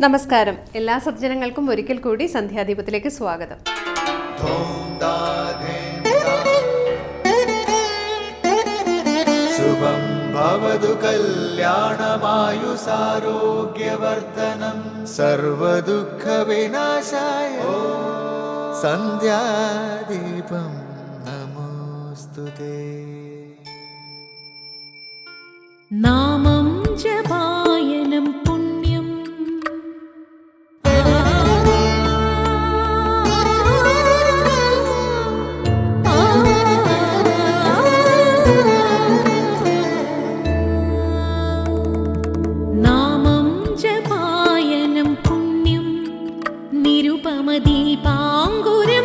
നമസ്കാരം. എല്ലാ സജ്ജനങ്ങൾക്കും ഒരിക്കൽ കൂടി സന്ധ്യാദീപത്തിലേക്ക് സ്വാഗതം. ശുഭം സന്ധ്യാദീപം നമോസ്തുതേ നാമം ജപാ നിരുപമദീപാങ്കുരം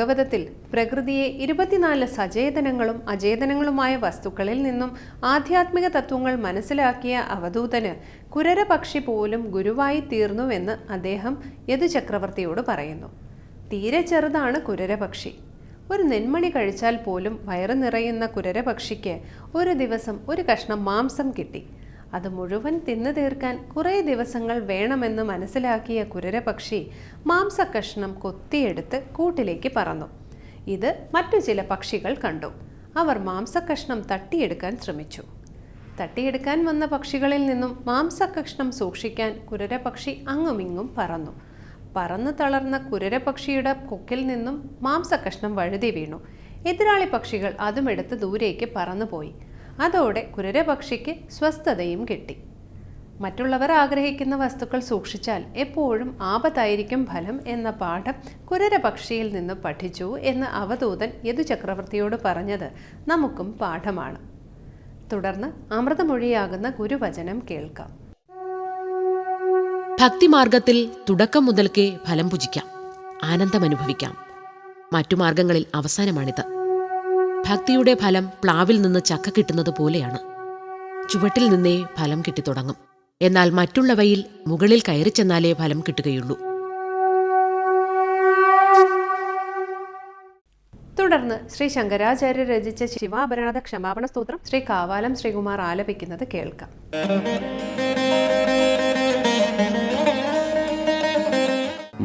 ഭാഗവതത്തിൽ പ്രകൃതിയെ ഇരുപത്തിനാല് സചേതനങ്ങളും അചേതനങ്ങളുമായ വസ്തുക്കളിൽ നിന്നും ആധ്യാത്മിക തത്വങ്ങൾ മനസ്സിലാക്കിയ അവധൂതന് കുരരപക്ഷി പോലും ഗുരുവായി തീർന്നുവെന്ന് അദ്ദേഹം യദുചക്രവർത്തിയോട് പറയുന്നു. തീരെ ചെറുതാണ് കുരരപക്ഷി. ഒരു നെന്മണി കഴിച്ചാൽ പോലും വയറ് നിറയുന്ന കുരരപക്ഷിക്ക് ഒരു ദിവസം ഒരു കഷ്ണം മാംസം കിട്ടി. അത് മുഴുവൻ തിന്നു തീർക്കാൻ കുറേ ദിവസങ്ങൾ വേണമെന്ന് മനസ്സിലാക്കിയ കുരരപക്ഷി മാംസക്കഷ്ണം കൊത്തിയെടുത്ത് കൂട്ടിലേക്ക് പറന്നു. ഇത് മറ്റു ചില പക്ഷികൾ കണ്ടു. അവർ മാംസക്കഷ്ണം തട്ടിയെടുക്കാൻ ശ്രമിച്ചു. തട്ടിയെടുക്കാൻ വന്ന പക്ഷികളിൽ നിന്നും മാംസകഷ്ണം സൂക്ഷിക്കാൻ കുരരപക്ഷി അങ്ങുമിങ്ങും പറന്നു. പറന്നു തളർന്ന കുരരപക്ഷിയുടെ കൊക്കിൽ നിന്നും മാംസകഷ്ണം വഴുതി വീണു. എതിരാളി പക്ഷികൾ അതുമെടുത്ത് ദൂരേക്ക് പറന്നുപോയി. അതോടെ കുരരപക്ഷിക്ക് സ്വസ്ഥതയും കിട്ടി. മറ്റുള്ളവർ ആഗ്രഹിക്കുന്ന വസ്തുക്കൾ സൂക്ഷിച്ചാൽ എപ്പോഴും ആപത്തായിരിക്കും ഫലം എന്ന പാഠം കുരരപക്ഷിയിൽ നിന്ന് പഠിച്ചു എന്ന് അവധൂതൻ യദുചക്രവർത്തിയോട് പറഞ്ഞത് നമുക്കും പാഠമാണ്. തുടർന്ന് അമൃതമൊഴിയാകുന്ന ഗുരുവചനം കേൾക്കാം. ഭക്തിമാർഗത്തിൽ തുടക്കം മുതൽക്കേ ഫലം പുജിക്കാം ആനന്ദമനുഭവിക്കാം. മറ്റു മാർഗങ്ങളിൽ അവസാനമാണിത്. ഭക്തിയുടെ ഫലം പ്ലാവിൽ നിന്ന് ചക്ക കിട്ടുന്നത് പോലെയാണ്. ചുവട്ടിൽ നിന്നേ ഫലം കിട്ടിത്തുടങ്ങും എന്നാൽ മറ്റുള്ളവയിൽ മുകളിൽ കയറി ചെന്നാലേ ഫലം കിട്ടുകയുള്ളൂ. തുടർന്ന് ശ്രീ ശങ്കരാചാര്യ രചിച്ച ശിവാഭരണത ക്ഷമാപണ സ്തോത്രം ശ്രീ കാവാലം ശ്രീകുമാർ ആലപിക്കുന്നത് കേൾക്കാം.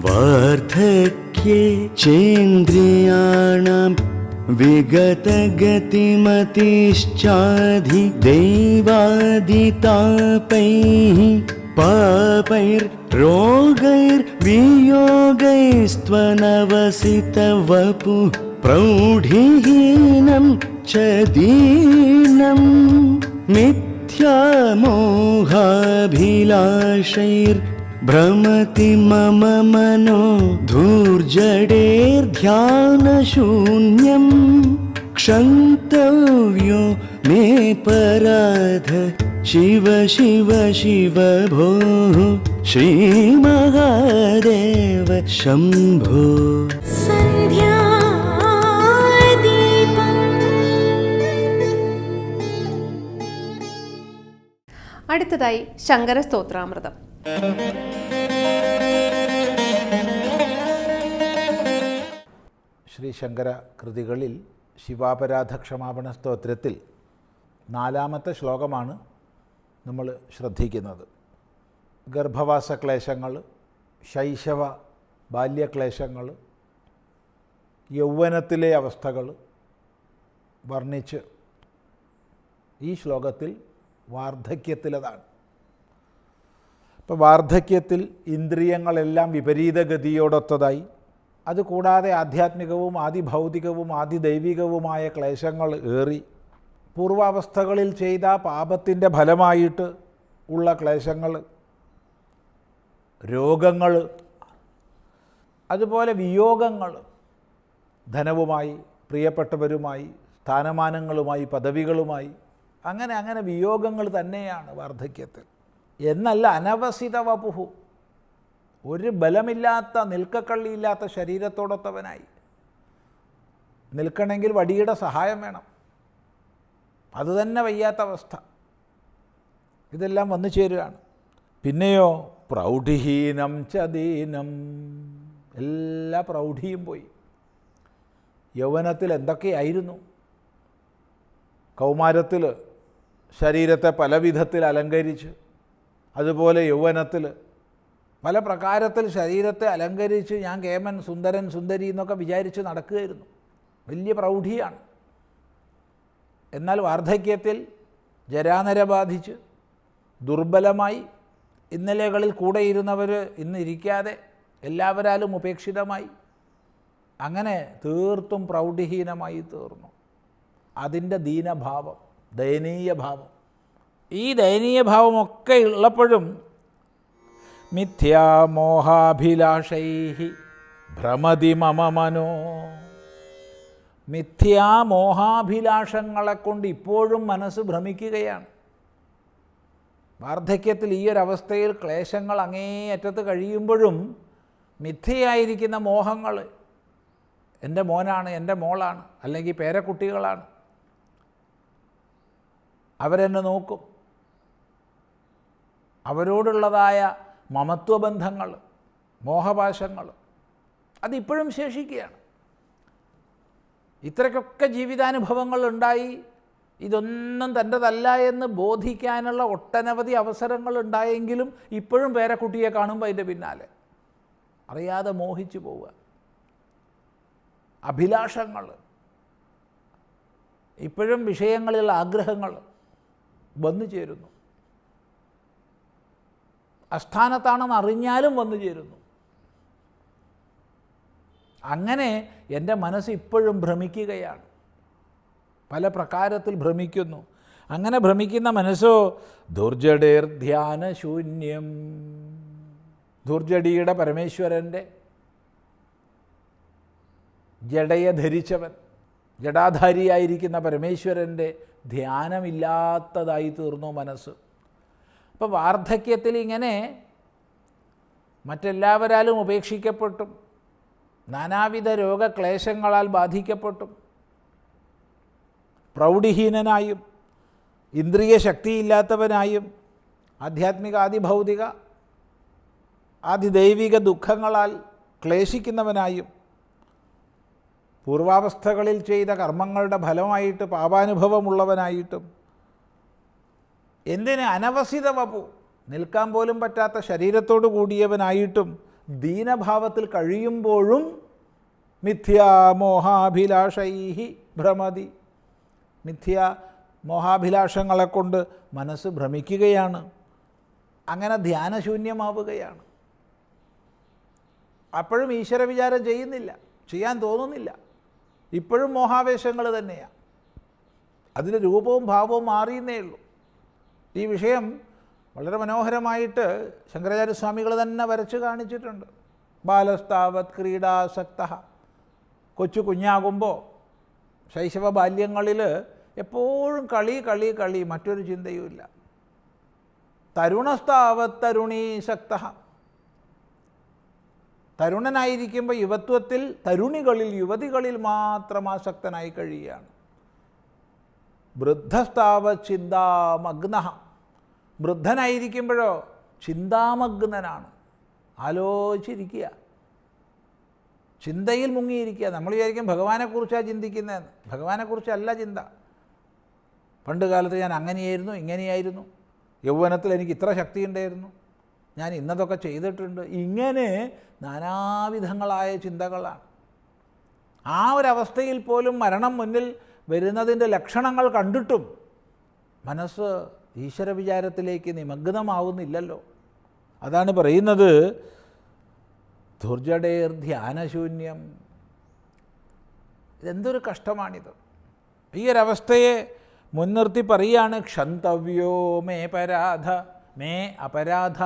വാർദ്ധക്യേ ചേന്ദ്രിയാണാം विगतगतिमतिश्चाधि दैवादितापैः पापैर्रोगैर्वियोगैस्त्वनवसितवपुः प्रौढिहीनं च दीनं मिथ्यामोहाभिलाषैर्भ्रमति मम मनो धूर्जडेर्ध्यानशून्यम् क्षन्तव्यो मे पराध शिव शिव शिव भोः श्रीमहादेव शम्भो അടുത്തതായി ശങ്കര സ്തോത്രാമൃതം ശ്രീ ശങ്കര കൃതികളിൽ ശിവാപരാധ ക്ഷമാപണ സ്തോത്രത്തിൽ നാലാമത്തെ ശ്ലോകമാണ് നമ്മൾ ശ്രദ്ധിക്കുന്നത്. ഗർഭവാസ ക്ലേശങ്ങൾ ശൈശവ ബാല്യക്ലേശങ്ങൾ യൗവനത്തിലെ അവസ്ഥകൾ വർണിച്ച് ഈ ശ്ലോകത്തിൽ വാർദ്ധക്യത്തിലതാണ്. ഇപ്പോൾ വാർദ്ധക്യത്തിൽ ഇന്ദ്രിയങ്ങളെല്ലാം വിപരീതഗതിയോടൊത്തതായി. അതുകൂടാതെ ആധ്യാത്മികവും ആദിഭൗതികവും ആദിദൈവികവുമായ ക്ലേശങ്ങൾ ഏറി. പൂർവാവസ്ഥകളിൽ ചെയ്ത പാപത്തിന്റെ ഫലമായിട്ട് ഉള്ള ക്ലേശങ്ങൾ രോഗങ്ങൾ അതുപോലെ വിയോഗങ്ങൾ ധനവുമായി പ്രിയപ്പെട്ടവരുമായി സ്ഥാനമാനങ്ങളുമായി പദവികളുമായി അങ്ങനെ അങ്ങനെ വിയോഗങ്ങൾ തന്നെയാണ് വാർദ്ധക്യത്തിൽ. എന്നല്ല അനവസിത വപുഹു. ഒരു ബലമില്ലാത്ത നിൽക്കക്കള്ളിയില്ലാത്ത ശരീരത്തോടൊത്തവനായി. നിൽക്കണമെങ്കിൽ വടിയുടെ സഹായം വേണം. അതുതന്നെ വയ്യാത്ത അവസ്ഥ. ഇതെല്ലാം വന്നു ചേരുകയാണ്. പിന്നെയോ പ്രൗഢിഹീനം ചതീനം. എല്ലാ പ്രൗഢിയും പോയി. യൗവനത്തിൽ എന്തൊക്കെയായിരുന്നു? കൗമാരത്തിൽ ശരീരത്തെ പല വിധത്തിൽ അലങ്കരിച്ച് അതുപോലെ യൗവനത്തിൽ പല പ്രകാരത്തിൽ ശരീരത്തെ അലങ്കരിച്ച് ഞാൻ കേമൻ സുന്ദരൻ സുന്ദരി എന്നൊക്കെ വിചാരിച്ച് നടക്കുകയായിരുന്നു. വലിയ പ്രൗഢിയാണ്. എന്നാൽ വാർദ്ധക്യത്തിൽ ജരാനര ബാധിച്ച് ദുർബലമായി ഇന്നലകളിൽ കൂടെ ഇരുന്നവർ ഇന്നിരിക്കാതെ എല്ലാവരാലും ഉപേക്ഷിതമായി. അങ്ങനെ തീർത്തും പ്രൗഢിഹീനമായി തീർന്നു. അതിന്റെ ദീനഭാവം ദയനീയ ഭാവം ഈ ദയനീയ ഭാവമൊക്കെ ഉള്ളപ്പോഴും മിഥ്യാമോഹാഭിലാഷൈ ഭ്രമതി മമ മനോ. മിഥ്യാമോഹാഭിലാഷങ്ങളെ കൊണ്ട് ഇപ്പോഴും മനസ്സ് ഭ്രമിക്കുകയാണ്. വാർദ്ധക്യത്തിൽ ഈ ഒരു അവസ്ഥയിൽ ക്ലേശങ്ങൾ അങ്ങേയറ്റത്ത് കഴിയുമ്പോഴും മിഥ്യയായിരിക്കുന്ന മോഹങ്ങൾ എന്റെ മോനാണ് എന്റെ മോളാണ് അല്ലെങ്കിൽ പേരക്കുട്ടികളാണ്. അവരെന്നെ നോക്കും. അവരോടുള്ളതായ മമത്വബന്ധങ്ങൾ മോഹപാശങ്ങൾ അതിപ്പോഴും ശേഷിക്കുകയാണ്. ഇത്രയ്ക്കൊക്കെ ജീവിതാനുഭവങ്ങൾ ഉണ്ടായി. ഇതൊന്നും തന്റെതല്ല എന്ന് ബോധിക്കാനുള്ള ഒട്ടനവധി അവസരങ്ങൾ ഉണ്ടായെങ്കിലും ഇപ്പോഴും പേരക്കുട്ടിയെ കാണുമ്പോൾ അതിന്റെ പിന്നാലെ. അറിയാതെ മോഹിച്ചു പോവുക. അഭിലാഷങ്ങൾ. ഇപ്പോഴും വിഷയങ്ങളിൽ ആഗ്രഹങ്ങൾ വന്നു ചേരുന്നു. അസ്ഥാനത്താണെന്ന് അറിഞ്ഞാലും വന്നു ചേരുന്നു. അങ്ങനെ എന്റെ മനസ്സ് ഇപ്പോഴും ഭ്രമിക്കുകയാണ്. പല പ്രകാരത്തിൽ ഭ്രമിക്കുന്നു. അങ്ങനെ ഭ്രമിക്കുന്ന മനസ്സോ ദുർജടേർ ധ്യാനശൂന്യം. ദുർജടിയുടെ പരമേശ്വരന്റെ ജഡയെ ധരിച്ചവൻ ജഡാധാരിയായിരിക്കുന്ന പരമേശ്വരന്റെ ധ്യാനമില്ലാത്തതായി തീർന്നു മനസ്സ്. അപ്പോൾ വാർദ്ധക്യത്തിൽ ഇങ്ങനെ മറ്റെല്ലാവരാലും ഉപേക്ഷിക്കപ്പെട്ടും. നാനാവിധ രോഗക്ലേശങ്ങളാൽ ബാധിക്കപ്പെട്ടും. പ്രൗഢിഹീനനായും ഇന്ദ്രിയ ശക്തിയില്ലാത്തവനായും ആധ്യാത്മിക ആദിഭൗതിക ആദിദൈവിക ദുഃഖങ്ങളാൽ ക്ലേശിക്കുന്നവനായും പൂർവാവസ്ഥകളിൽ ചെയ്ത കർമ്മങ്ങളുടെ ഫലമായിട്ട് പാപാനുഭവമുള്ളവനായിട്ടും എന്തിന് അനവസിത വപു? നിൽക്കാൻ പോലും പറ്റാത്ത ശരീരത്തോടു കൂടിയവനായിട്ടും ദീനഭാവത്തിൽ കഴിയുമ്പോഴും മിഥ്യാമോഹാഭിലാഷൈ ഭ്രമതി. മിഥ്യ മോഹാഭിലാഷങ്ങളെ കൊണ്ട് മനസ്സ് ഭ്രമിക്കുകയാണ്. അങ്ങനെ ധ്യാനശൂന്യമാവുകയാണ്. അപ്പോഴും ഈശ്വര വിചാരം ചെയ്യുന്നില്ല. ചെയ്യാൻ തോന്നുന്നില്ല. ഇപ്പോഴും മോഹാവേശങ്ങൾ തന്നെയാണ് അതിന്റെ രൂപവും ഭാവവും മാറിയെന്നേ ഉള്ളൂ. ഈ വിഷയം വളരെ മനോഹരമായിട്ട് ശങ്കരാചാര്യസ്വാമികൾ തന്നെ വരച്ച് കാണിച്ചിട്ടുണ്ട്. ബാലസ്ഥാവത് ക്രീഡാസക്ത. കൊച്ചു കുഞ്ഞാകുമ്പോൾ ശൈശവ ബാല്യങ്ങളിൽ എപ്പോഴും കളി കളി കളി മറ്റൊരു ചിന്തയുമില്ല. തരുണസ്താവത് തരുണീശക്ത തരുണനായിരിക്കുമ്പോൾ യുവത്വത്തിൽ തരുണികളിൽ യുവതികളിൽ മാത്രം ആസക്തനായി കഴിയുകയാണ്. വൃദ്ധസ്താവ ചിന്താമഗ്ന. വൃദ്ധനായിരിക്കുമ്പോഴോ ചിന്താമഗ്നനാണ്. ആലോചിച്ചിരിക്കുക. ചിന്തയിൽ മുങ്ങിയിരിക്കുക. നമ്മൾ വിചാരിക്കും ഭഗവാനെക്കുറിച്ചാണ് ചിന്തിക്കുന്നതെന്ന്. ഭഗവാനെക്കുറിച്ചല്ല ചിന്ത. പണ്ട് കാലത്ത് ഞാൻ അങ്ങനെയായിരുന്നു ഇങ്ങനെയായിരുന്നു. യൗവനത്തിൽ എനിക്ക് ഇത്ര ശക്തി ഉണ്ടായിരുന്നു ഞാൻ ഇന്നതൊക്കെ ചെയ്തിട്ടുണ്ട്. ഇങ്ങനെ നാനാവിധങ്ങളായ ചിന്തകളാണ്. ആ ഒരവസ്ഥയിൽ പോലും മരണം മുന്നിൽ വരുന്നതിന്റെ ലക്ഷണങ്ങൾ കണ്ടിട്ടും മനസ്സ് ഈശ്വര വിചാരത്തിലേക്ക് നിമഗ്നമാവുന്നില്ലല്ലോ. അതാണ് പറയുന്നത് ദുർജടേർ ധ്യാനശൂന്യം ഇതെന്തൊരു കഷ്ടമാണിത്. ഈ ഒരവസ്ഥയെ മുൻനിർത്തി പറയുകയാണ് ക്ഷന്തവ്യോ മേ പരാധ മേ അപരാധ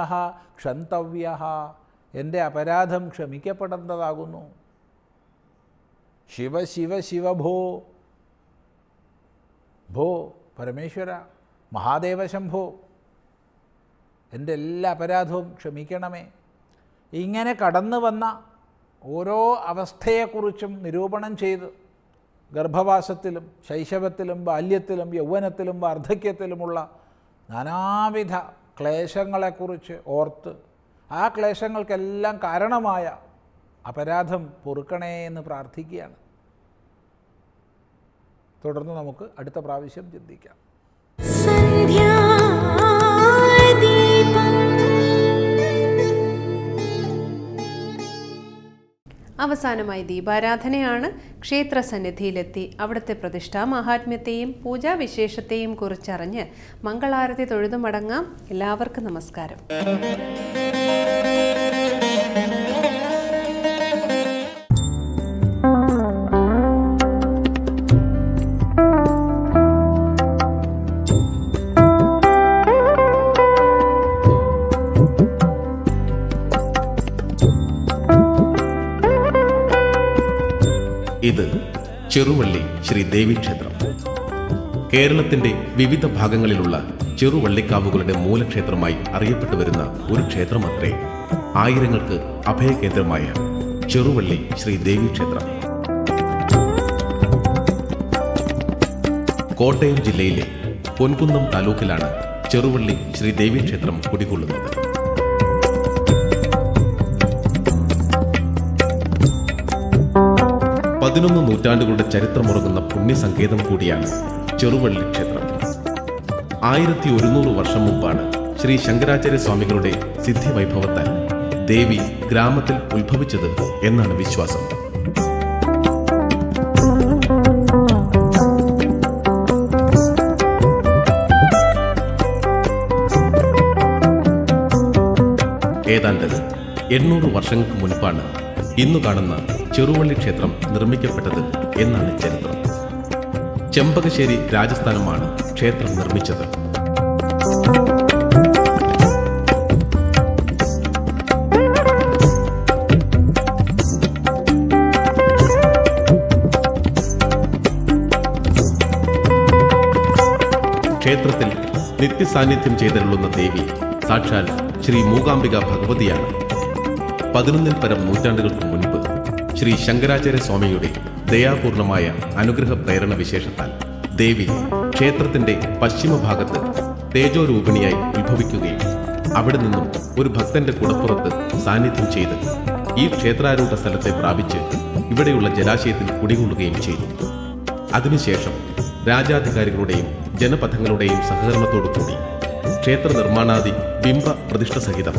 ക്ഷന്തവ്യ. എന്റെ അപരാധം ക്ഷമിക്കപ്പെടേണ്ടതാകുന്നു. ശിവ ശിവ ശിവ ഭോ ഭോ പരമേശ്വര. മഹാദേവ ശംഭോ എന്റെ എല്ലാ അപരാധവും ക്ഷമിക്കണമേ. ഇങ്ങനെ കടന്നു വന്ന ഓരോ അവസ്ഥയെക്കുറിച്ചും നിരൂപണം ചെയ്ത് ഗർഭവാസത്തിലും ശൈശവത്തിലും ബാല്യത്തിലും യൗവനത്തിലും വാർദ്ധക്യത്തിലുമുള്ള നാനാവിധ ക്ലേശങ്ങളെക്കുറിച്ച് ഓർത്ത് ആ ക്ലേശങ്ങൾക്കെല്ലാം കാരണമായ അപരാധം പൊറുക്കണേ എന്ന് പ്രാർത്ഥിക്കുകയാണ്. തുടർന്ന് നമുക്ക് അടുത്ത പ്രാവശ്യം ചിന്തിക്കാം. അവസാനമായി ദീപാരാധനയാണ് ക്ഷേത്ര സന്നിധിയിലെത്തി അവിടുത്തെ പ്രതിഷ്ഠാ മഹാത്മ്യത്തെയും പൂജാവിശേഷത്തെയും കുറിച്ചറിഞ്ഞ് മംഗളാരതി തൊഴുതു മടങ്ങാം എല്ലാവർക്കും നമസ്കാരം. ഇത് ചെറുവള്ളി ശ്രീ ദേവീക്ഷേത്രം കേരളത്തിന്റെ വിവിധ ഭാഗങ്ങളിലുള്ള ചെറുവള്ളിക്കാവുകളുടെ മൂലക്ഷേത്രമായി അറിയപ്പെട്ടു വരുന്ന ഒരു ക്ഷേത്രമത്രേ ആയിരങ്ങൾക്ക് അഭയകേന്ദ്രമായ ചെറുവള്ളി ശ്രീ ദേവീക്ഷേത്രം കോട്ടയം ജില്ലയിലെ പൊൻകുന്നം താലൂക്കിലാണ് ചെറുവള്ളി ശ്രീ ദേവീക്ഷേത്രം കുടികൊള്ളുന്നത്. നൂറ്റാണ്ടുകളുടെ ചരിത്രമുറങ്ങുന്ന പുണ്യസങ്കേതം കൂടിയാണ് ചെറുവള്ളി ക്ഷേത്രം. ആയിരത്തി ഒരുന്നൂറ് വർഷം മുമ്പാണ് ശ്രീ ശങ്കരാചാര്യ സ്വാമികളുടെ സിദ്ധി വൈഭവത്താൽ ദേവി ഗ്രാമത്തിൽ ഉത്ഭവിച്ചത് എന്നാണ് വിശ്വാസം. ഏതാണ്ട് എണ്ണൂറ് വർഷങ്ങൾക്ക് മുൻപാണ് ഇന്നു കാണുന്ന ചെറുവള്ളി ക്ഷേത്രം നിർമ്മിക്കപ്പെട്ടത് എന്നാണ് ചരിത്രം. ചെമ്പകശ്ശേരി രാജസ്ഥാനമാണ് ക്ഷേത്രം നിർമ്മിച്ചത്. ക്ഷേത്രത്തിൽ നിത്യസാന്നിധ്യം ചെയ്തിട്ടുള്ള ദേവി സാക്ഷാൽ ശ്രീ മൂകാംബിക ഭഗവതിയാണ്. പതിനൊന്നിൽ പരം നൂറ്റാണ്ടുകൾക്ക് മുൻപ് ശ്രീ ശങ്കരാചാര്യ സ്വാമിയുടെ ദയാപൂർണമായ അനുഗ്രഹ പ്രേരണ വിശേഷത്താൽ ദേവി ക്ഷേത്രത്തിന്റെ പശ്ചിമഭാഗത്ത് തേജോരൂപിണിയായി ഉത്ഭവിക്കുകയും അവിടെ നിന്നും ഒരു ഭക്തന്റെ കുടപ്പുറത്ത് സാന്നിധ്യം ചെയ്ത് ഈ ക്ഷേത്രാരൂഢ സ്ഥലത്തെ പ്രാപിച്ച് ഇവിടെയുള്ള ജലാശയത്തിൽ കുടികൊള്ളുകയും ചെയ്തു. അതിനുശേഷം രാജാധികാരികളുടെയും ജനപഥങ്ങളുടെയും സഹകരണത്തോടു കൂടി ക്ഷേത്ര നിർമ്മാണാദി ബിംബ പ്രതിഷ്ഠ സഹിതം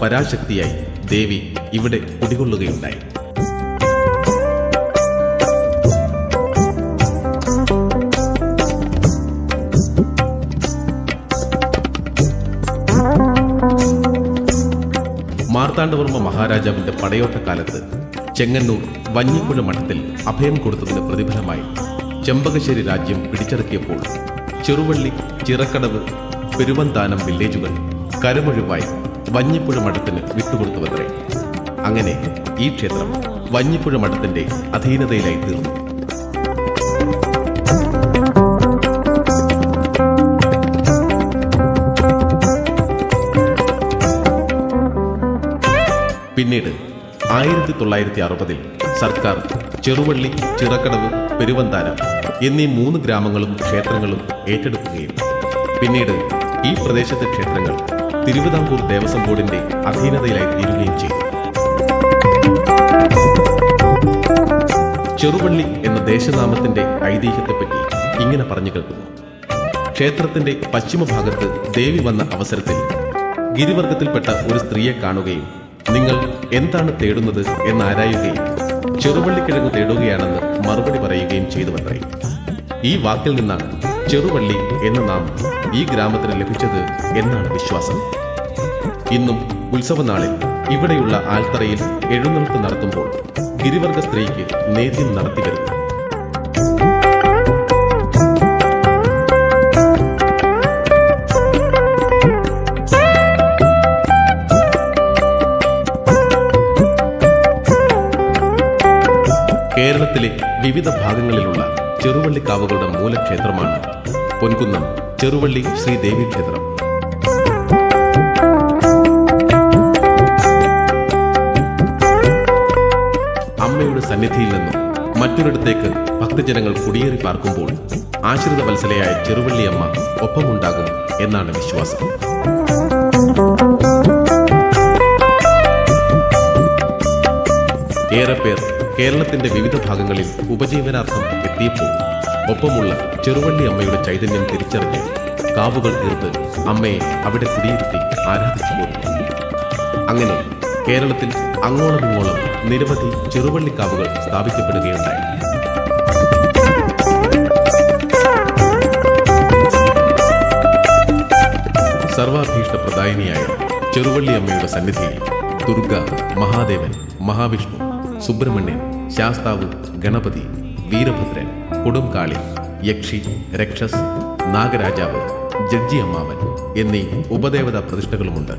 പരാശക്തിയായി ദേവി ഇവിടെ കുടികൊള്ളുകയുണ്ടായി. മാർത്താണ്ഡവർമ്മ മഹാരാജാവിന്റെ പടയോട്ടക്കാലത്ത് ചെങ്ങന്നൂർ വഞ്ഞിപ്പുഴ മഠത്തിൽ അഭയം കൊടുത്തതിന് പ്രതിഫലമായി ചെമ്പകശ്ശേരി രാജ്യം പിടിച്ചടക്കിയപ്പോൾ ചെറുവള്ളി ചിറക്കടവ് പെരുവന്താനം വില്ലേജുകൾ കരമൊഴിവായി വഞ്ഞിപ്പുഴ മഠത്തിന് വിട്ടുകൊടുത്തുവത്രേ അങ്ങനെ ഈ ക്ഷേത്രം വഞ്ഞിപ്പുഴ മഠത്തിന്റെ അധീനതയിലായി തീർന്നു. പിന്നീട് ആയിരത്തി തൊള്ളായിരത്തി അറുപതിൽ സർക്കാർ ചെറുവള്ളി ചിറക്കടവ് പെരുവന്താനം എന്നീ മൂന്ന് ഗ്രാമങ്ങളും ക്ഷേത്രങ്ങളും ഏറ്റെടുക്കുകയും. പിന്നീട് ഈ പ്രദേശത്തെ ക്ഷേത്രങ്ങൾ തിരുവിതാംകൂർ ദേവസ്വം ബോർഡിന്റെ അധീനതയിലായി തീരുകയും ചെയ്തു. ചെറുപള്ളി എന്ന ദേശനാമത്തിന്റെ ഐതിഹ്യത്തെപ്പറ്റി ഇങ്ങനെ പറഞ്ഞു കേൾക്കുന്നു. ക്ഷേത്രത്തിന്റെ പശ്ചിമഭാഗത്ത് ദേവി വന്ന അവസരത്തിൽ ഗിരിവർഗത്തിൽപ്പെട്ട ഒരു സ്ത്രീയെ കാണുകയും നിങ്ങൾ എന്താണ് തേടുന്നത് എന്നാരായുകയും ചെറുപള്ളിക്കിഴങ്ങ് തേടുകയാണെന്ന് മറുപടി പറയുകയും ചെയ്തുവത്രേ. ഈ വാക്കിൽ നിന്നാണ് ചെറുവള്ളി എന്ന നാമം ഈ ഗ്രാമത്തിന് ലഭിച്ചത് എന്നാണ് വിശ്വാസം. ഇന്നും ഉത്സവനാളിൽ ഇവിടെയുള്ള ആൽത്തറയിൽ എഴുന്നള്ളത്ത് നടത്തുമ്പോൾ ഗിരിവർഗ സ്ത്രീക്ക് നേദ്യം നടത്തി വരുന്നു. കേരളത്തിലെ വിവിധ ഭാഗങ്ങളിലുള്ള ചെറുവള്ളിക്കാവുകളുടെ മൂലക്ഷേത്രമാണ് പൊൻകുന്നം ചെറുവള്ളി ശ്രീദേവി ക്ഷേത്രം. അമ്മയുടെ സന്നിധിയിൽ നിന്നും മറ്റൊരിടത്തേക്ക് ഭക്തജനങ്ങൾ കുടിയേറി പാർക്കുമ്പോൾ ആശ്രിത വത്സലയായ ചെറുവള്ളിയമ്മ ഒപ്പമുണ്ടാകും എന്നാണ് വിശ്വാസം. ഏറെ പേർ കേരളത്തിന്റെ വിവിധ ഭാഗങ്ങളിൽ ഉപജീവനാർത്ഥം എത്തിയപ്പോൾ ഒപ്പമുള്ള ചെറുവള്ളി അമ്മയുടെ ചൈതന്യം തിരിച്ചറിഞ്ഞ് കാവുകൾ തീർത്ത് അമ്മയെ അവിടെ കുടിയിരുത്തി ആരാധിച്ചു പോരുന്നു അങ്ങനെ കേരളത്തിൽ അങ്ങോളം ഇങ്ങോളം നിരവധി ചെറുവള്ളിക്കാവുകൾ സ്ഥാപിക്കപ്പെടുകയുണ്ടായി. സർവാഭീഷ്ട പ്രദായിനിയായ ചെറുവള്ളി അമ്മയുടെ സന്നിധിയിൽ ദുർഗ മഹാദേവൻ മഹാവിഷ്ണു സുബ്രഹ്മണ്യൻ ശാസ്താവ് ഗണപതി വീരഭദ്രൻ കൊടുംകാളി യക്ഷി രക്ഷസ് നാഗരാജാവ് ജഡ്ജി അമ്മാവൻ എന്നീ ഉപദേവതാ പ്രതിഷ്ഠകളുമുണ്ട്.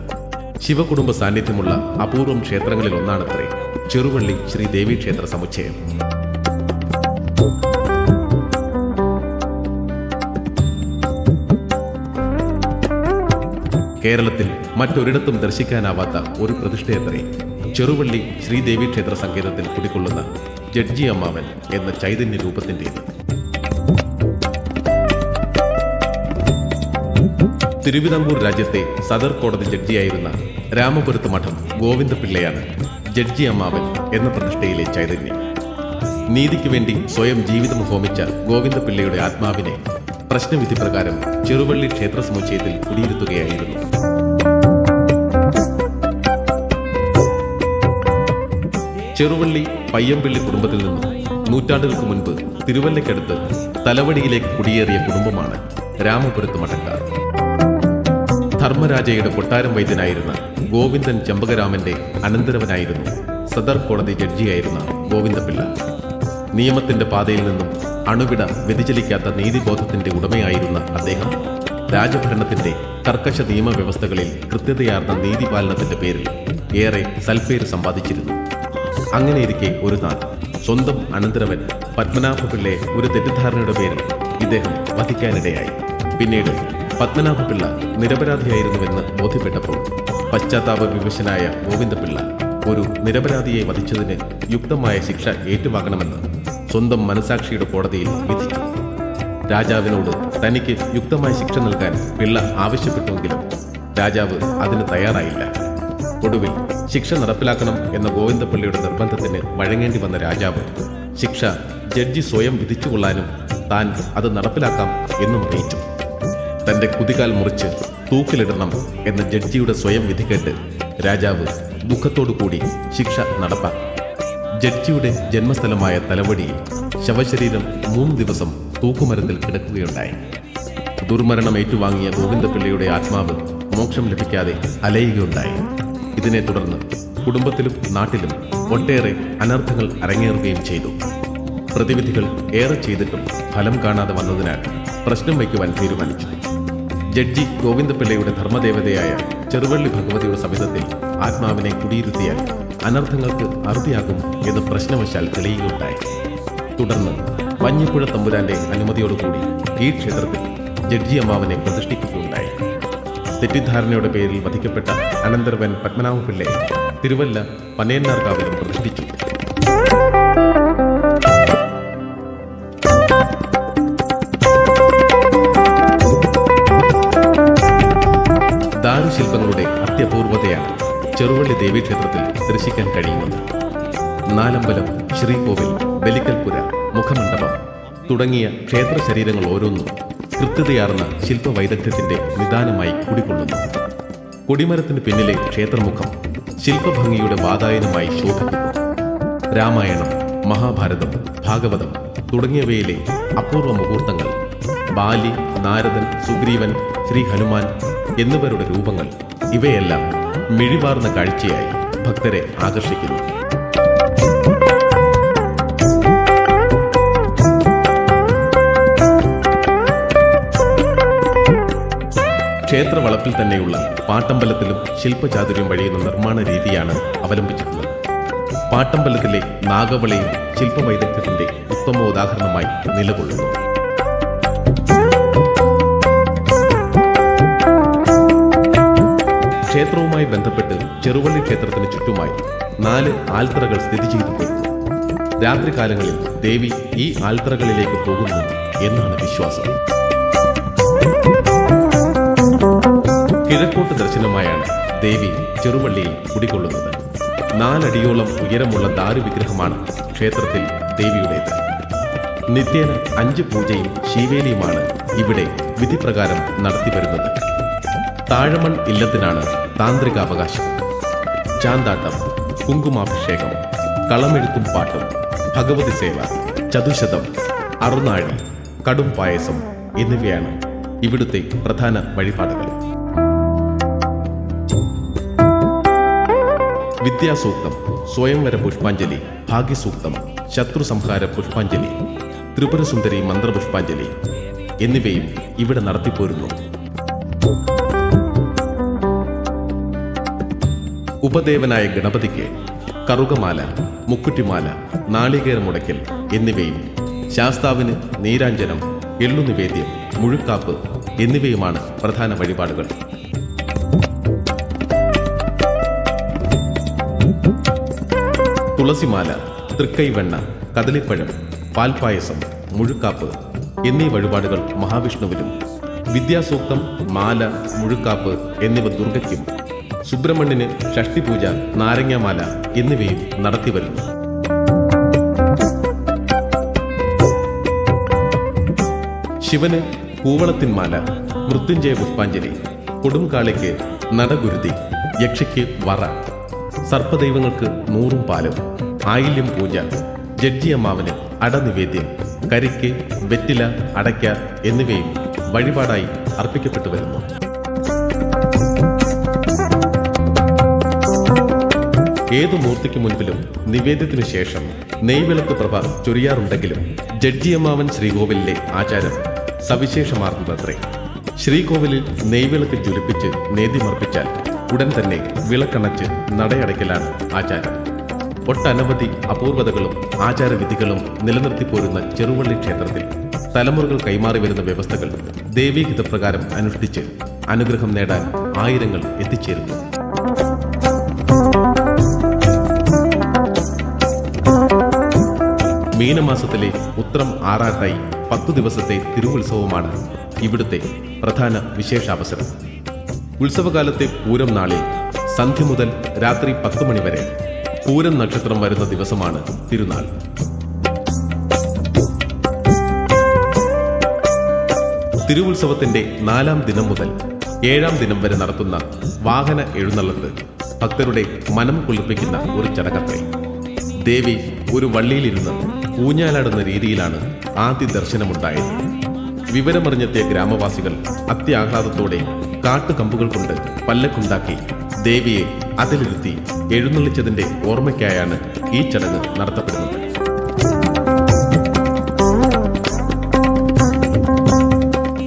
ശിവകുടുംബ സാന്നിധ്യമുള്ള അപൂർവം ക്ഷേത്രങ്ങളിൽ ഒന്നാണത്രേ ചെറുവള്ളി ശ്രീ ദേവി ക്ഷേത്ര സമുച്ചയം. കേരളത്തിൽ മറ്റൊരിടത്തും ദർശിക്കാനാവാത്ത ഒരു പ്രതിഷ്ഠയത്രേ ചെറുവള്ളി ശ്രീദേവി ക്ഷേത്ര സങ്കേതത്തിൽ കുടികൊള്ളുന്ന ജഡ്ജി അമ്മാവൻ എന്ന ചൈതന്യ രൂപത്തിന്റെത് തിരുവിതാംകൂർ രാജ്യത്തെ സദർ കോടതി ജഡ്ജിയായിരുന്ന രാമപുരത്ത് മഠം ഗോവിന്ദപിള്ളയാണ് ജഡ്ജി അമ്മാവൻ എന്ന പ്രതിഷ്ഠയിലെ ചൈതന്യം. നീതിക്ക് വേണ്ടി സ്വയം ജീവിതം ഹോമിച്ച ഗോവിന്ദപിള്ളയുടെ ആത്മാവിനെ പ്രശ്നവിധി പ്രകാരം ചെറുവള്ളി ക്ഷേത്ര സമുച്ചയത്തിൽ കുടിയിരുത്തുകയായിരുന്നു. ചെറുവള്ളി പയ്യമ്പള്ളി കുടുംബത്തിൽ നിന്നും നൂറ്റാണ്ടുകൾക്ക് മുൻപ് തിരുവല്ലയ്ക്കടുത്ത് തലവടിയിലേക്ക് കുടിയേറിയ കുടുംബമാണ് രാമപുരത്ത് മഠക്കാർ. ധർമ്മരാജയുടെ കൊട്ടാരം വൈദ്യനായിരുന്ന ഗോവിന്ദൻ ചെമ്പകരാമന്റെ അനന്തരവനായിരുന്നു സദർ കോടതി ജഡ്ജിയായിരുന്ന ഗോവിന്ദപിള്ള. നിയമത്തിന്റെ പാതയിൽ നിന്നും അണുവിട വ്യതിചലിക്കാത്ത നീതിബോധത്തിന്റെ ഉടമയായിരുന്ന അദ്ദേഹം രാജഭരണത്തിന്റെ കർക്കശ നിയമവ്യവസ്ഥകളിൽ കൃത്യതയാർന്ന നീതിപാലനത്തിന്റെ പേരിൽ ഏറെ സൽപ്പേര് സമ്പാദിച്ചിരുന്നു. അങ്ങനെയിരിക്കെ ഒരു നാൾ സ്വന്തം അനന്തരവൻ പത്മനാഭപിള്ളയെ ഒരു തെറ്റിദ്ധാരണയുടെ പേരിൽ ഇദ്ദേഹം വധിക്കാനിടയായി. പിന്നീട് പത്മനാഭപിള്ള നിരപരാധിയായിരുന്നുവെന്ന് ബോധ്യപ്പെട്ടപ്പോൾ പശ്ചാത്താപ വിവശനായ ഗോവിന്ദപിള്ള ഒരു നിരപരാധിയെ വധിച്ചതിന് യുക്തമായ ശിക്ഷ ഏറ്റുവാങ്ങണമെന്ന് സ്വന്തം മനസാക്ഷിയുടെ കോടതിയിൽ വിധിച്ചു. രാജാവിനോട് തനിക്ക് യുക്തമായ ശിക്ഷ നൽകാൻ പിള്ള ആവശ്യപ്പെട്ടുവെങ്കിലും രാജാവ് അതിന് തയ്യാറായില്ല. ഒടുവിൽ ശിക്ഷ നടപ്പിലാക്കണം എന്ന ഗോവിന്ദപ്പള്ളിയുടെ നിർബന്ധത്തിന് വഴങ്ങേണ്ടി വന്ന രാജാവ് ശിക്ഷ ജഡ്ജി സ്വയം വിധിച്ചുകൊള്ളാനും താൻ അത് നടപ്പിലാക്കാം എന്നും അറിയിച്ചു. തന്റെ കുതികാൽ മുറിച്ച് തൂക്കിലിടണം എന്ന ജഡ്ജിയുടെ സ്വയം വിധി കേട്ട് രാജാവ് ദുഃഖത്തോടു കൂടി ശിക്ഷ നടപ്പാക്കി ജഡ്ജിയുടെ ജന്മസ്ഥലമായ തലവടിയിൽ ശവശരീരം മൂന്ന് ദിവസം തൂക്കുമരത്തിൽ കിടക്കുകയുണ്ടായി. ദുർമരണം ഏറ്റുവാങ്ങിയ ഗോവിന്ദപിള്ളയുടെ ആത്മാവ് മോക്ഷം ലഭിക്കാതെ അലയുകയുണ്ടായി. ഇതിനെ തുടർന്ന് കുടുംബത്തിലും നാട്ടിലും ഒട്ടേറെ അനർത്ഥങ്ങൾ അരങ്ങേറുകയും ചെയ്തു. പ്രതിവിധികൾ ഏറെ ചെയ്തിട്ടും ഫലം കാണാതെ വന്നതിനാൽ പ്രശ്നം വയ്ക്കുവാൻ തീരുമാനിച്ചു. ജഡ്ജി ഗോവിന്ദപിള്ളയുടെ ധർമ്മദേവതയായ ചെറുവള്ളി ഭഗവതിയുടെ സമിതത്തിൽ ആത്മാവിനെ കുടിയിരുത്തിയാൽ അനർത്ഥങ്ങൾക്ക് അറുതിയാകും എന്ന് പ്രശ്നവശാൽ തെളിയുകയുണ്ടായി. തുടർന്ന് വഞ്ഞിപ്പുഴ തമ്പുരാന്റെ അനുമതിയോടുകൂടി ഈ ക്ഷേത്രത്തിൽ ജഡ്ജി അമ്മാവനെ പ്രതിഷ്ഠിക്കുകയുണ്ടായി. തെറ്റിദ്ധാരണയുടെ പേരിൽ വധിക്കപ്പെട്ട അനന്തരവൻ പത്മനാഭപിള്ളയെ തിരുവല്ല പനയന്നാർകാവിലും പ്രതിഷ്ഠിച്ചു ദാരുശില്പങ്ങളുടെ അത്യപൂർവതയാണ് ചെറുവള്ളി ദേവീക്ഷേത്രത്തിൽ ദർശിക്കാൻ കഴിയുന്നത്. നാലമ്പലം ശ്രീകോവിൽ ബലിക്കൽപുര മുഖമണ്ഡപം തുടങ്ങിയ ക്ഷേത്ര ശരീരങ്ങൾ ഓരോന്നും കൃത്യതയാർന്ന ശില്പവൈദഗ്ധ്യത്തിന്റെ നിദാനമായി കൂടിക്കൊള്ളുന്നു. കൊടിമരത്തിന് പിന്നിലെ ക്ഷേത്രമുഖം ശില്പഭംഗിയുടെ വാതായനമായി ശോഭിക്കുന്നു. രാമായണം മഹാഭാരതം ഭാഗവതം തുടങ്ങിയവയിലെ അപൂർവ മുഹൂർത്തങ്ങൾ ബാലി നാരദൻ സുഗ്രീവൻ ശ്രീ ഹനുമാൻ എന്നിവരുടെ രൂപങ്ങൾ ഇവയെല്ലാം മിഴിവാർന്ന കാഴ്ചയായി ഭക്തരെ ആകർഷിക്കുന്നു. ക്ഷേത്ര വളപ്പിൽ തന്നെയുള്ള പാട്ടമ്പലത്തിലും ശില്പചാതുര്യം വഴിയുന്ന നിർമ്മാണ രീതിയാണ് അവലംബിച്ചിട്ടുള്ളത്. പാട്ടമ്പലത്തിലെ നാഗവളയും ശില്പവൈദഗ്ധ്യത്തിന്റെ ഉത്തമ ഉദാഹരണമായി നിലകൊള്ളുന്നു. ക്ഷേത്രവുമായി ബന്ധപ്പെട്ട് ചെറുവള്ളി ക്ഷേത്രത്തിന് ചുറ്റുമായി നാല് ആൽത്തറകൾ സ്ഥിതി ചെയ്തിട്ടുണ്ട് രാത്രികാലങ്ങളിൽ ദേവി ഈ ആൽത്തറകളിലേക്ക് പോകുന്നു എന്നാണ് വിശ്വാസം. കിഴക്കോട്ട് ദർശനമായാണ് ദേവി ചെറുവള്ളിയിൽ കുടികൊള്ളുന്നത്. നാലടിയോളം ഉയരമുള്ള ദാരുവിഗ്രഹമാണ് ക്ഷേത്രത്തിൽ ദേവിയുടേത്. നിത്യേന അഞ്ച് പൂജയും ശീവേലിയുമാണ് ഇവിടെ വിധിപ്രകാരം നടത്തിവരുന്നത്. താഴമൺ ഇല്ലത്തിനാണ് താന്ത്രികാവകാശം. ചാന്താട്ടം കുങ്കുമാഭിഷേകം കളമെഴുത്തും പാട്ടും ഭഗവതി സേവ ചതുശതം അറുനാഴി കടും പായസം എന്നിവയാണ് ഇവിടുത്തെ പ്രധാന വഴിപാടുകൾ. വിദ്യാസൂക്തം സ്വയംവര പുഷ്പാഞ്ജലി ഭാഗ്യസൂക്തം ശത്രു സംഹാര പുഷ്പാഞ്ജലി ത്രിപുരസുന്ദരി മന്ത്രപുഷ്പാഞ്ജലി എന്നിവയും ഇവിടെ നടത്തിപ്പോരുന്നു. ഉപദേവനായ ഗണപതിക്ക് കറുകമാല മുക്കുറ്റിമാല നാളികേര മുടക്കൽ എന്നിവയും ശാസ്താവിന് നീരാഞ്ജനം എള്ളുനിവേദ്യം മുഴുക്കാപ്പ് എന്നിവയുമാണ് പ്രധാന വഴിപാടുകൾ. തുളസിമാല തൃക്കൈവെണ്ണ കദളിപ്പഴം പാൽപ്പായസം മുഴുക്കാപ്പ് എന്നീ വഴിപാടുകൾ മഹാവിഷ്ണുവിനും വിദ്യാസൂക്തം മാല മുഴുക്കാപ്പ് എന്നിവ ദുർഗയ്ക്കും. സുബ്രഹ്മണ്യന് ഷഷ്ടിപൂജ നാരങ്ങാമാല എന്നിവയും നടത്തിവരുന്നു. ശിവന് കൂവളത്തിന്മാല മൃത്യുഞ്ജയ പുഷ്പാഞ്ജലി കൊടുംകാളിക്ക് നടഗുരുതി യക്ഷയ്ക്ക് വറ. സർപ്പദൈവങ്ങൾക്ക് നൂറും പാലും ആയില്യം പൂജ ജഡ്ജിയമ്മാവന് അടനിവേദ്യം കരിക്ക് വെറ്റില അടയ്ക്ക എന്നിവയും വഴിപാടായി അർപ്പിക്കപ്പെട്ടു വരുന്നു. ഏതു മൂർത്തിക്ക് മുൻപിലും നിവേദ്യത്തിനു ശേഷം നെയ്വിളക്ക് പ്രഭ ചൊരിയാറുണ്ടെങ്കിലും ജഡ്ജിയമ്മാവൻ ശ്രീകോവിലിലെ ആചാരം സവിശേഷമാർന്നതത്രേ. ശ്രീകോവിലിൽ നെയ്വിളക്ക് ജ്വലിപ്പിച്ച് നേദ്യമർപ്പിച്ചാൽ ഉടൻ തന്നെ വിളക്കണച്ച് നടയടയ്ക്കലാണ് ആചാരം. ഒട്ടനവധി അപൂർവതകളും ആചാരവിധികളും നിലനിർത്തിപ്പോരുന്ന ചെറുവള്ളി ക്ഷേത്രത്തിൽ തലമുറകൾ കൈമാറി വരുന്ന വ്യവസ്ഥകൾ ദേവീഹിതപ്രകാരം അനുഷ്ഠിച്ച് അനുഗ്രഹം നേടാൻ ആയിരങ്ങൾ എത്തിച്ചേരുന്നു. മീനമാസത്തിലെ ഉത്രം ആറാട്ടായി പത്തു ദിവസത്തെ തിരുവുത്സവമാണ് ഇവിടുത്തെ പ്രധാന വിശേഷാവസരം. ഉത്സവകാലത്തെ പൂരം നാളിൽ സന്ധ്യ മുതൽ രാത്രി പത്ത് മണി വരെ പൂരം നക്ഷത്രം വരുന്ന ദിവസമാണ് തിരുനാൾ. തിരുവുത്സവത്തിന്റെ നാലാം ദിനം മുതൽ ഏഴാം ദിനം വരെ നടത്തുന്ന വാഹന എഴുന്നള്ളത്ത് ഭക്തരുടെ മനം കുളിപ്പിക്കുന്ന ഒരു ചടങ്ങത്രേ. ദേവി ഒരു വള്ളിയിലിരുന്ന് ഊഞ്ഞാലാടുന്ന രീതിയിലാണ് ആദ്യ ദർശനമുണ്ടായത്. വിവരമറിഞ്ഞെത്തിയ ഗ്രാമവാസികൾ അത്യാഹ്ലാദത്തോടെ കാട്ടുകമ്പുകൾ കൊണ്ട് പല്ലക്കുണ്ടാക്കി ദേവിയെ അതിലിരുത്തി എഴുന്നള്ളിച്ചതിന്റെ ഓർമ്മയ്ക്കായാണ് ഈ ചടങ്ങ് നടത്തപ്പെടുന്നത്.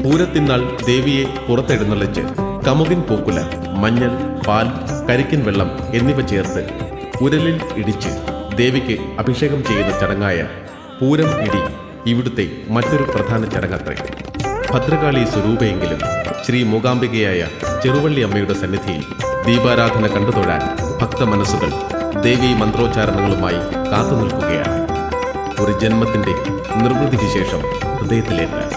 പൂരത്തിനാൾ ദേവിയെ പുറത്തെഴുന്നള്ളിച്ച് കമുകിൻ പൂക്കുല മഞ്ഞൾ പാൽ കരിക്കിൻ വെള്ളം എന്നിവ ചേർത്ത് ഉരലിൽ ഇടിച്ച് ദേവിക്ക് അഭിഷേകം ചെയ്യുന്ന ചടങ്ങായ പൂരം ഇടി ഇവിടുത്തെ മറ്റൊരു പ്രധാന ചടങ്ങത്രേ. ഭദ്രകാളി സ്വരൂപയെങ്കിലും ശ്രീ മൂകാംബികയായ ചെറുവള്ളി അമ്മയുടെ സന്നിധിയിൽ ദീപാരാധന കണ്ടുതൊഴാൻ ഭക്തമനസ്സുകൾ ദേവീ മന്ത്രോച്ചാരണങ്ങളുമായി കാത്തുനിൽക്കുകയാണ് ഒരു ജന്മത്തിന്റെ നിർവൃതിക്ക് ശേഷം ഹൃദയത്തിലേറ്റാൻ